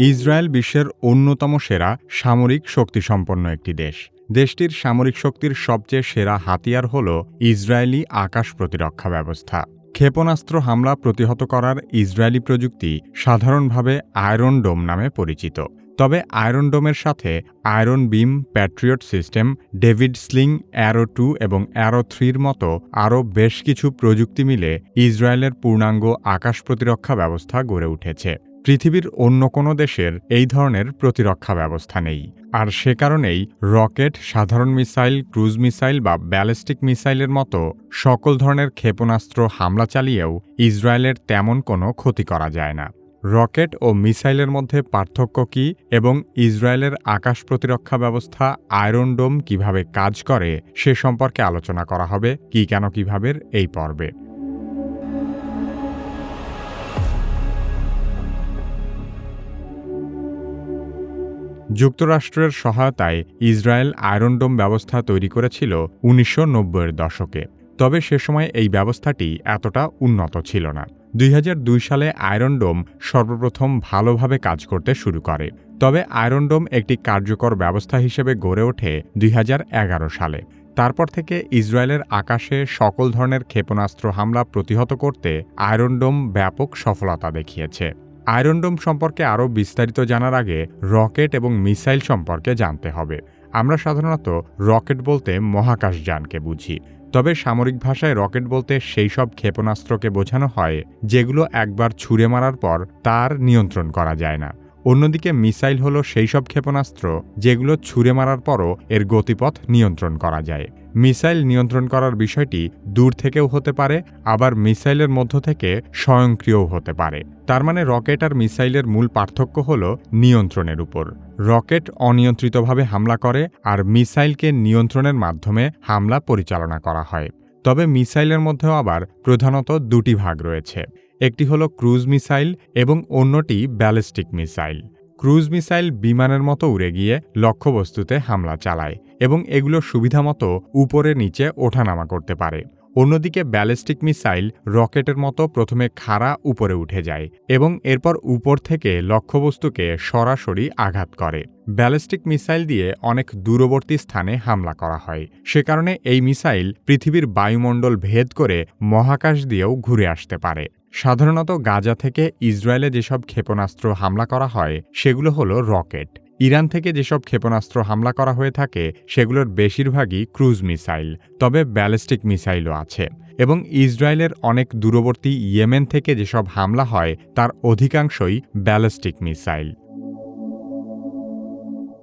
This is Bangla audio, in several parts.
ইসরায়েল বিশ্বের অন্যতম সেরা সামরিক শক্তিসম্পন্ন একটি দেশ। দেশটির সামরিক শক্তির সবচেয়ে সেরা হাতিয়ার হল ইসরায়েলি আকাশ প্রতিরক্ষা ব্যবস্থা। ক্ষেপণাস্ত্র হামলা প্রতিহত করার ইসরায়েলি প্রযুক্তি সাধারণভাবে আয়রন ডোম নামে পরিচিত। তবে আয়রন ডোমের সাথে iron beam, patriot system, David sling, arrow two এবং অ্যারো থ্রির মতো আরও বেশ কিছু প্রযুক্তি মিলে ইসরায়েলের পূর্ণাঙ্গ আকাশ প্রতিরক্ষা ব্যবস্থা গড়ে উঠেছে। পৃথিবীর অন্য কোনো দেশের এই ধরনের প্রতিরক্ষা ব্যবস্থা নেই। আর সে কারণেই রকেট, সাধারণ মিসাইল, ক্রুজ মিসাইল বা ব্যালিস্টিক মিসাইলের মতো সকল ধরনের ক্ষেপণাস্ত্র হামলা চালিয়েও ইসরায়েলের তেমন কোনো ক্ষতি করা যায় না। রকেট ও মিসাইলের মধ্যে পার্থক্য কী এবং ইসরায়েলের আকাশ প্রতিরক্ষা ব্যবস্থা আয়রন ডোম কীভাবে কাজ করে সে সম্পর্কে আলোচনা করা হবে, কি কেন কীভাবের এই পর্বে। যুক্তরাষ্ট্রের সহায়তায় ইসরায়েল আয়রনডোম ব্যবস্থা তৈরি করেছিল উনিশশো এর দশকে। তবে সে সময় এই ব্যবস্থাটি এতটা উন্নত ছিল না। দুই হাজার দুই সালে আয়রনডোম সর্বপ্রথম ভালোভাবে কাজ করতে শুরু করে। তবে আয়রনডোম একটি কার্যকর ব্যবস্থা হিসেবে গড়ে ওঠে দুই হাজার এগারো সালে। তারপর থেকে ইসরায়েলের আকাশে সকল ধরনের ক্ষেপণাস্ত্র হামলা প্রতিহত করতে আয়রনডোম ব্যাপক সফলতা দেখিয়েছে। আয়রনডোম সম্পর্কে আরও বিস্তারিত জানার আগে রকেট এবং মিসাইল সম্পর্কে জানতে হবে। আমরা সাধারণত রকেট বলতে মহাকাশযানকে বুঝি, তবে সামরিক ভাষায় রকেট বলতে সেই সব ক্ষেপণাস্ত্রকে বোঝানো হয়, যেগুলো একবার ছুঁড়ে মারার পর তার নিয়ন্ত্রণ করা যায় না। অন্যদিকে মিসাইল হলো সেই সব ক্ষেপণাস্ত্র যেগুলো ছুঁড়ে মারার পরও এর গতিপথ নিয়ন্ত্রণ করা যায়। মিসাইল নিয়ন্ত্রণ করার বিষয়টি দূর থেকেও হতে পারে, আবার মিসাইলের মধ্য থেকে স্বয়ংক্রিয়ও হতে পারে। তার মানে রকেট আর মিসাইলের মূল পার্থক্য হল নিয়ন্ত্রণের উপর। রকেট অনিয়ন্ত্রিতভাবে হামলা করে আর মিসাইলকে নিয়ন্ত্রণের মাধ্যমে হামলা পরিচালনা করা হয়। তবে মিসাইলের মধ্যেও আবার প্রধানত দুটি ভাগ রয়েছে। একটি হলো ক্রুজ মিসাইল এবং অন্যটি ব্যালিস্টিক মিসাইল। ক্রুজ মিসাইল বিমানের মতো উড়ে গিয়ে লক্ষ্যবস্তুতে হামলা চালায়। এবং এগুলো সুবিধামতো উপরে নিচে ওঠানামা করতে পারে। অন্যদিকে ব্যালিস্টিক মিসাইল রকেটের মতো প্রথমে খাড়া উপরে উঠে যায় এবং এরপর উপর থেকে লক্ষ্যবস্তুকে সরাসরি আঘাত করে। ব্যালিস্টিক মিসাইল দিয়ে অনেক দূরবর্তী স্থানে হামলা করা হয়। সে কারণে এই মিসাইল পৃথিবীর বায়ুমণ্ডল ভেদ করে মহাকাশ দিয়েও ঘুরে আসতে পারে। সাধারণত গাজা থেকে ইসরায়েলে যেসব ক্ষেপণাস্ত্র হামলা করা হয়, সেগুলো হলো রকেট। ইরান থেকে যেসব ক্ষেপণাস্ত্র হামলা করা হয়ে থাকে, সেগুলোর বেশিরভাগই ক্রুজ মিসাইল, তবে ব্যালিস্টিক মিসাইলও আছে। এবং ইসরায়েলের অনেক দূরবর্তী ইয়েমেন থেকে যেসব হামলা হয়, তার অধিকাংশই ব্যালিস্টিক মিসাইল।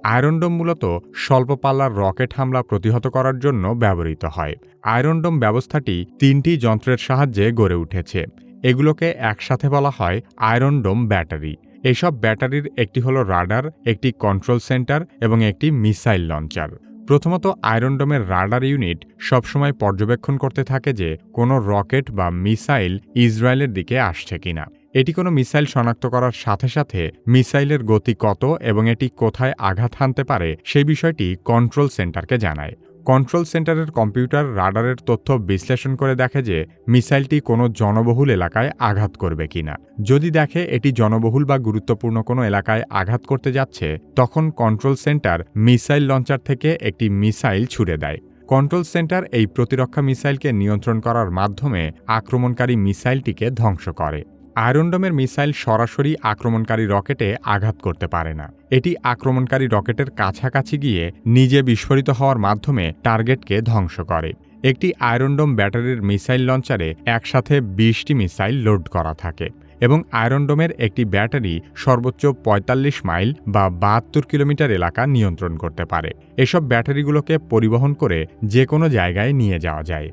আয়রনডোম মূলত স্বল্প পাল্লার রকেট হামলা প্রতিহত করার জন্য ব্যবহৃত হয়। আয়রনডোম ব্যবস্থাটি তিনটি যন্ত্রের সাহায্যে গড়ে উঠেছে। এগুলোকে একসাথে বলা হয় আয়রনডোম ব্যাটারি। এসব ব্যাটারির একটি হলো রাডার, একটি কন্ট্রোল সেন্টার এবং একটি মিসাইল লঞ্চার। প্রথমত আয়রনডোমের রাডার ইউনিট সবসময় পর্যবেক্ষণ করতে থাকে যে কোনো রকেট বা মিসাইল ইসরায়েলের দিকে আসছে কিনা। এটি কোনো মিসাইল শনাক্ত করার সাথে সাথে মিসাইলের গতি কত এবং এটি কোথায় আঘাত হানতে পারে সেই বিষয়টি কন্ট্রোল সেন্টারকে জানায়। কন্ট্রোল সেন্টারের কম্পিউটার রাডারের তথ্য বিশ্লেষণ করে দেখে যে মিসাইলটি কোনো জনবহুল এলাকায় আঘাত করবে কিনা। যদি দেখে এটি জনবহুল বা গুরুত্বপূর্ণ কোনো এলাকায় আঘাত করতে যাচ্ছে, তখন কন্ট্রোল সেন্টার মিসাইল লঞ্চার থেকে একটি মিসাইল ছুড়ে দেয়। কন্ট্রোল সেন্টার এই প্রতিরক্ষা মিসাইলকে নিয়ন্ত্রণ করার মাধ্যমে আক্রমণকারী মিসাইলটিকে ধ্বংস করে। আয়রনডোমের মিসাইল সরাসরি আক্রমণকারী রকেটে আঘাত করতে পারে না। এটি আক্রমণকারী রকেটের কাছাকাছি গিয়ে নিজে বিস্ফোরিত হওয়ার মাধ্যমে টার্গেটকে ধ্বংস করে। একটি আয়রনডোম ব্যাটারির মিসাইল লঞ্চারে একসাথে বিশটি মিসাইল লোড করা থাকে এবং আয়রনডোমের একটি ব্যাটারি সর্বোচ্চ ৪৫ মাইল বা বাহাত্তর কিলোমিটার এলাকা নিয়ন্ত্রণ করতে পারে। এসব ব্যাটারিগুলোকে পরিবহন করে যে কোনো জায়গায় নিয়ে যাওয়া যায়।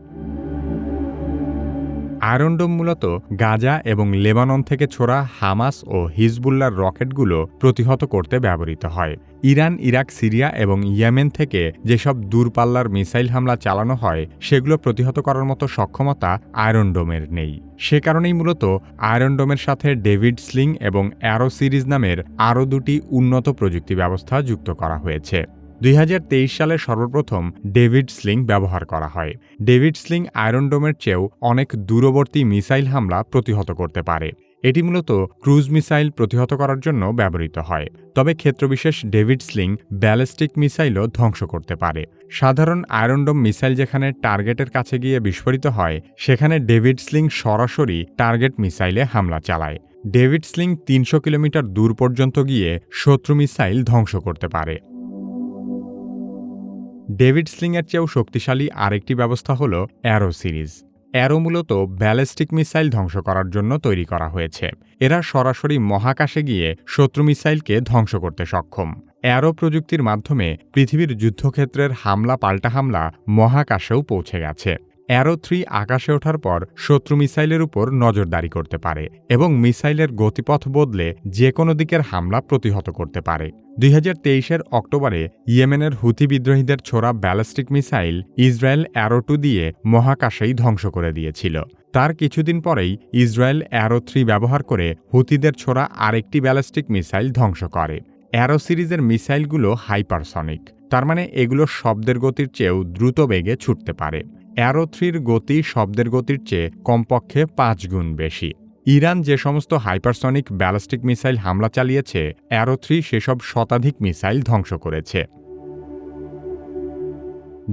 আয়রনডোম মূলত গাজা এবং লেবানন থেকে ছোড়া হামাস ও হিজবুল্লার রকেটগুলো প্রতিহত করতে ব্যবহৃত হয়। ইরান, ইরাক, সিরিয়া এবং ইয়েমেন থেকে যেসব দূরপাল্লার মিসাইল হামলা চালানো হয়, সেগুলো প্রতিহত করার মতো সক্ষমতা আয়রনডোমের নেই। সে কারণেই মূলত আয়রনডোমের সাথে ডেভিড স্লিং এবং অ্যারো সিরিজ নামের আরও দুটি উন্নত প্রযুক্তি ব্যবস্থা যুক্ত করা হয়েছে। দুই হাজার তেইশ সালে সর্বপ্রথম ডেভিড স্লিং ব্যবহার করা হয়। ডেভিড স্লিং আয়রনডোমের চেয়েও অনেক দূরবর্তী মিসাইল হামলা প্রতিহত করতে পারে। এটি মূলত ক্রুজ মিসাইল প্রতিহত করার জন্য ব্যবহৃত হয়। তবে ক্ষেত্রবিশেষ ডেভিড স্লিং ব্যালিস্টিক মিসাইলও ধ্বংস করতে পারে। সাধারণ আয়রনডোম মিসাইল যেখানে টার্গেটের কাছে গিয়ে বিস্ফোরিত হয়, সেখানে ডেভিড স্লিং সরাসরি টার্গেট মিসাইলে হামলা চালায়। ডেভিড স্লিং তিনশো কিলোমিটার দূর পর্যন্ত গিয়ে শত্রু মিসাইল ধ্বংস করতে পারে। ডেভিড স্লিংয়ের চেয়েও শক্তিশালী আরেকটি ব্যবস্থা হল অ্যারো সিরিজ। অ্যারো মূলত ব্যালিস্টিক মিসাইল ধ্বংস করার জন্য তৈরি করা হয়েছে। এরা সরাসরি মহাকাশে গিয়ে শত্রু মিসাইলকে ধ্বংস করতে সক্ষম। অ্যারো প্রযুক্তির মাধ্যমে পৃথিবীর যুদ্ধক্ষেত্রের হামলা পাল্টা হামলা মহাকাশেও পৌঁছে গেছে। অ্যারো থ্রি আকাশে ওঠার পর শত্রু মিসাইলের উপর নজরদারি করতে পারে এবং মিসাইলের গতিপথ বদলে যে কোনো দিকের হামলা প্রতিহত করতে পারে। দুই হাজার তেইশের অক্টোবরে ইয়েমেনের হুথি বিদ্রোহীদের ছোড়া ballistic missile Israel arrow two দিয়ে মহাকাশেই ধ্বংস করে দিয়েছিল। তার কিছুদিন পরেই ইসরায়েল অ্যারো থ্রি ব্যবহার করে হুতিদের ছোড়া আরেকটি ব্যালিস্টিক মিসাইল ধ্বংস করে। অ্যারো সিরিজের মিসাইলগুলো হাইপারসনিক, তার মানে এগুলো শব্দের গতির চেয়েও দ্রুত বেগে ছুটতে পারে। অ্যারো থ্রির গতি শব্দের গতির চেয়ে কমপক্ষে পাঁচ গুণ বেশি। ইরান যে সমস্ত হাইপারসনিক ব্যালিস্টিক মিসাইল হামলা চালিয়েছে অ্যারো থ্রি সেসব শতাধিক মিসাইল ধ্বংস করেছে।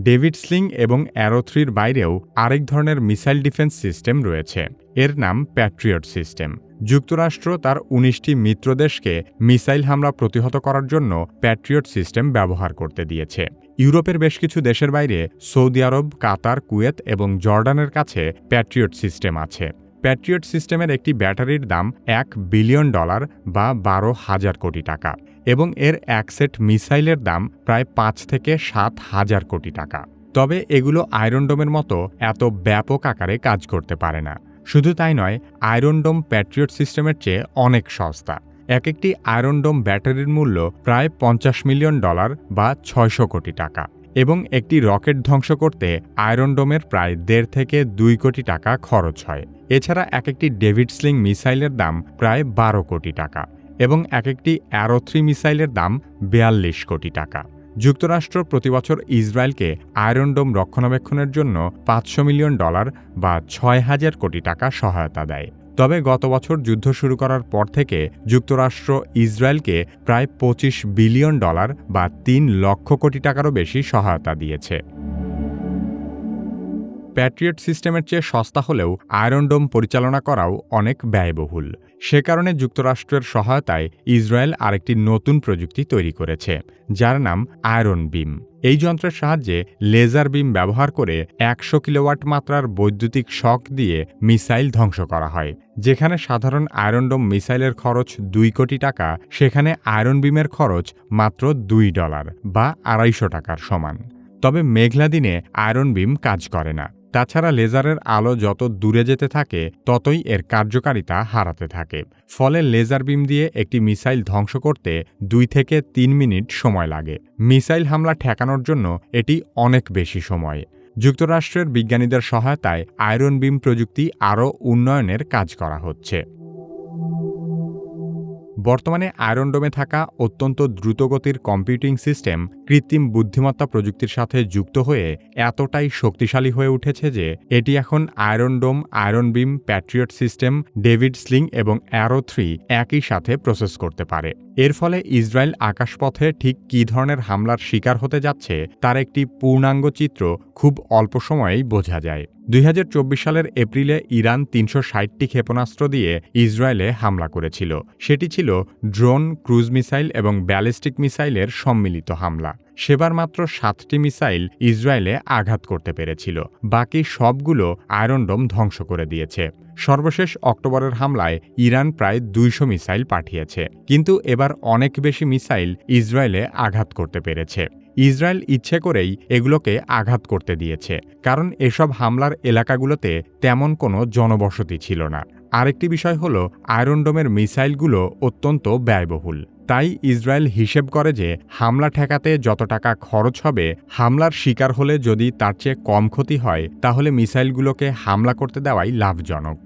ডেভিড স্লিং এবং অ্যারো থ্রির বাইরেও আরেক ধরনের মিসাইল ডিফেন্স সিস্টেম রয়েছে। এর নাম প্যাট্রিয়ট সিস্টেম। যুক্তরাষ্ট্র তার উনিশটি মিত্রদেশকে মিসাইল হামলা প্রতিহত করার জন্য প্যাট্রিয়ট সিস্টেম ব্যবহার করতে দিয়েছে। ইউরোপের বেশ কিছু দেশের বাইরে সৌদি আরব, কাতার, কুয়েত এবং জর্ডানের কাছে প্যাট্রিয়ট সিস্টেম আছে। প্যাট্রিয়ট সিস্টেমের একটি ব্যাটারির দাম এক বিলিয়ন ডলার বা বারো হাজার কোটি টাকা এবং এর এক সেট মিসাইলের দাম প্রায় পাঁচ থেকে সাত হাজার কোটি টাকা। তবে এগুলো আয়রনডোমের মতো এত ব্যাপক আকারে কাজ করতে পারে না। শুধু তাই নয় আয়রনডোম প্যাট্রিয়ট সিস্টেমের চেয়ে অনেক সস্তা। এক একটি আয়রনডোম ব্যাটারির মূল্য প্রায় পঞ্চাশ মিলিয়ন ডলার বা ছয়শো কোটি টাকা এবং একটি রকেট ধ্বংস করতে আয়রনডোমের প্রায় দেড় থেকে দুই কোটি টাকা খরচ হয়। এছাড়া এক একটি ডেভিড স্লিং মিসাইলের দাম প্রায় বারো কোটি টাকা এবং এক একটি অ্যারো থ্রি মিসাইলের দাম বেয়াল্লিশ কোটি টাকা। যুক্তরাষ্ট্র প্রতিবছর ইসরায়েলকে আয়রনডোম রক্ষণাবেক্ষণের জন্য পাঁচশো মিলিয়ন ডলার বা ছয় হাজার কোটি টাকা সহায়তা দেয়। তবে গত বছর যুদ্ধ শুরু করার পর থেকে যুক্তরাষ্ট্র ইসরায়েলকে প্রায় পঁচিশ বিলিয়ন ডলার বা তিন লক্ষ কোটি টাকারও বেশি সহায়তা দিয়েছে। প্যাট্রিয়ট সিস্টেমের চেয়ে সস্তা হলেও আয়রন ডোম পরিচালনা করাও অনেক ব্যয়বহুল। সে কারণে যুক্তরাষ্ট্রের সহায়তায় ইসরায়েল আরেকটি নতুন প্রযুক্তি তৈরি করেছে, যার নাম আয়রন বিম। এই যন্ত্রের সাহায্যে লেজার বিম ব্যবহার করে একশো কিলোওয়াট মাত্রার বৈদ্যুতিক শক দিয়ে মিসাইল ধ্বংস করা হয়, যেখানে সাধারণ আয়রনডোম মিসাইলের খরচ দুই কোটি টাকা, সেখানে আয়রন বিমের খরচ মাত্র দুই ডলার বা আড়াইশো টাকার সমান। তবে মেঘলা দিনে আয়রন বিম কাজ করে না। তাছাড়া লেজারের আলো যত দূরে যেতে থাকে, ততই এর কার্যকারিতা হারাতে থাকে। ফলে লেজার বিম দিয়ে একটি মিসাইল ধ্বংস করতে দুই থেকে তিন মিনিট সময় লাগে। মিসাইল হামলা ঠেকানোর জন্য এটি অনেক বেশি সময়। যুক্তরাষ্ট্রের বিজ্ঞানীদের সহায়তায় আয়রন বিম প্রযুক্তি আরও উন্নয়নের কাজ করা হচ্ছে। বর্তমানে আয়রনডোমে থাকা অত্যন্ত দ্রুতগতির কম্পিউটিং সিস্টেম কৃত্রিম বুদ্ধিমত্তা প্রযুক্তির সাথে যুক্ত হয়ে এতটাই শক্তিশালী হয়ে উঠেছে যে এটি এখন iron dome iron beam Patriot system David Sling এবং অ্যারো থ্রি একই সাথে প্রসেস করতে পারে। এর ফলে ইসরায়েল আকাশপথে ঠিক কী ধরনের হামলার শিকার হতে যাচ্ছে তার একটি পূর্ণাঙ্গ চিত্র খুব অল্প সময়েই বোঝা যায়। দুই হাজার চব্বিশ সালের এপ্রিলে ইরান তিনশো ষাটটি ক্ষেপণাস্ত্র দিয়ে ইসরায়েলে হামলা করেছিল। সেটি ছিল ড্রোন, ক্রুজ মিসাইল এবং ব্যালিস্টিক মিসাইলের সম্মিলিত হামলা। সেবার মাত্র সাতটি মিসাইল ইসরায়েলে আঘাত করতে পেরেছিল। বাকি সবগুলো আয়রনডোম ধ্বংস করে দিয়েছে। সর্বশেষ অক্টোবরের হামলায় ইরান প্রায় দুইশো মিসাইল পাঠিয়েছে। কিন্তু এবার অনেক বেশি মিসাইল ইসরায়েলে আঘাত করতে পেরেছে। ইসরায়েল ইচ্ছে করেই এগুলোকে আঘাত করতে দিয়েছে। কারণ এসব হামলার এলাকাগুলোতে তেমন কোনো জনবসতি ছিল না। আরেকটি বিষয় হল আয়রনডোমের মিসাইলগুলো অত্যন্ত ব্যয়বহুল। তাই ইসরায়েল হিসেব করে যে হামলা ঠেকাতে যত টাকা খরচ হবে, হামলার শিকার হলে যদি তার চেয়ে কম ক্ষতি হয়, তাহলে মিসাইলগুলোকে হামলা করতে দেওয়াই লাভজনক।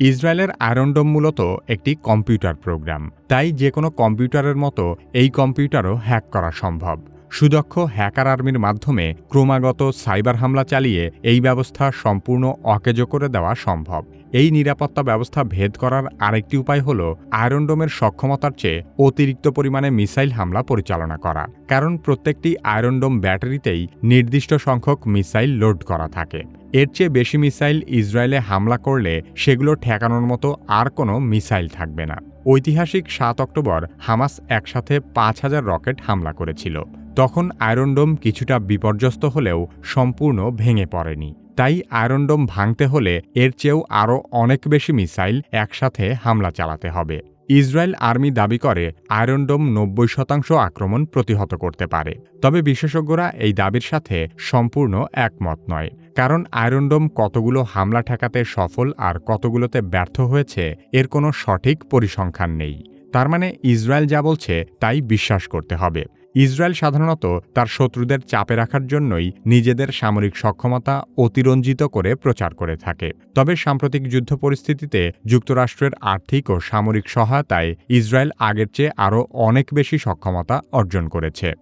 ইসরায়েলের আয়রনডোম মূলত একটি কম্পিউটার প্রোগ্রাম। তাই যে কোনো কম্পিউটারের মতো এই কম্পিউটারও হ্যাক করা সম্ভব। সুদক্ষ হ্যাকার আর্মির মাধ্যমে ক্রমাগত সাইবার হামলা চালিয়ে এই ব্যবস্থা সম্পূর্ণ অকেজো করে দেওয়া সম্ভব। এই নিরাপত্তা ব্যবস্থা ভেদ করার আরেকটি উপায় হল আয়রনডোমের সক্ষমতার চেয়ে অতিরিক্ত পরিমাণে মিসাইল হামলা পরিচালনা করা। কারণ প্রত্যেকটি আয়রন ডোম ব্যাটারিতেই নির্দিষ্ট সংখ্যক মিসাইল লোড করা থাকে। এর চেয়ে বেশি মিসাইল ইসরায়েলে হামলা করলে সেগুলো ঠেকানোর মতো আর কোনো মিসাইল থাকবে না। ঐতিহাসিক সাত অক্টোবর হামাস একসাথে পাঁচ হাজার রকেট হামলা করেছিল। তখন আয়রনডোম কিছুটা বিপর্যস্ত হলেও সম্পূর্ণ ভেঙে পড়েনি। তাই আয়রনডোম ভাঙতে হলে এর চেয়েও আরও অনেক বেশি মিসাইল একসাথে হামলা চালাতে হবে। ইসরায়েল আর্মি দাবি করে আয়রনডোম নব্বই শতাংশ আক্রমণ প্রতিহত করতে পারে। তবে বিশেষজ্ঞরা এই দাবির সাথে সম্পূর্ণ একমত নয়, কারণ আয়রনডোম কতগুলো হামলা ঠেকাতে সফল আর কতগুলোতে ব্যর্থ হয়েছে এর কোনো সঠিক পরিসংখ্যান নেই। তার মানে ইসরায়েল যা বলছে তাই বিশ্বাস করতে হবে। ইসরায়েল সাধারণত তার শত্রুদের চাপে রাখার জন্যই নিজেদের সামরিক সক্ষমতা অতিরঞ্জিত করে প্রচার করে থাকে। তবে সাম্প্রতিক যুদ্ধ পরিস্থিতিতে যুক্তরাষ্ট্রের আর্থিক ও সামরিক সহায়তায় ইসরায়েল আগের চেয়ে আরও অনেক বেশি সক্ষমতা অর্জন করেছে।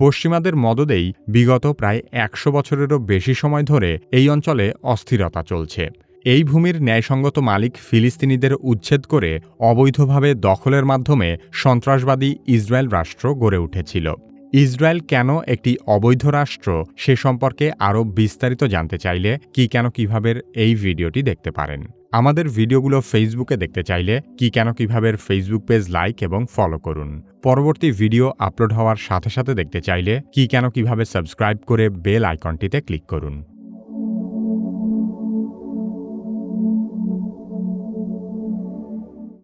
পশ্চিমাদের মদদেই বিগত প্রায় একশো বছরেরও বেশি সময় ধরে এই অঞ্চলে অস্থিরতা চলছে। এই ভূমির ন্যায়সঙ্গত মালিক ফিলিস্তিনিদের উচ্ছেদ করে অবৈধভাবে দখলের মাধ্যমে সন্ত্রাসবাদী ইসরায়েল রাষ্ট্র গড়ে উঠেছিল। ইসরায়েল কেন একটি অবৈধ রাষ্ট্র সে সম্পর্কে আরও বিস্তারিত জানতে চাইলে কি কেন কীভাবে এই ভিডিওটি দেখতে পারেন। আমাদের ভিডিওগুলো ফেসবুকে দেখতে চাইলে কি কেন কীভাবে ফেসবুক পেজ লাইক এবং ফলো করুন। পরবর্তী ভিডিও আপলোড হওয়ার সাথে সাথে দেখতে চাইলে কি কেন কীভাবে সাবস্ক্রাইব করে বেল আইকনটিতে ক্লিক করুন।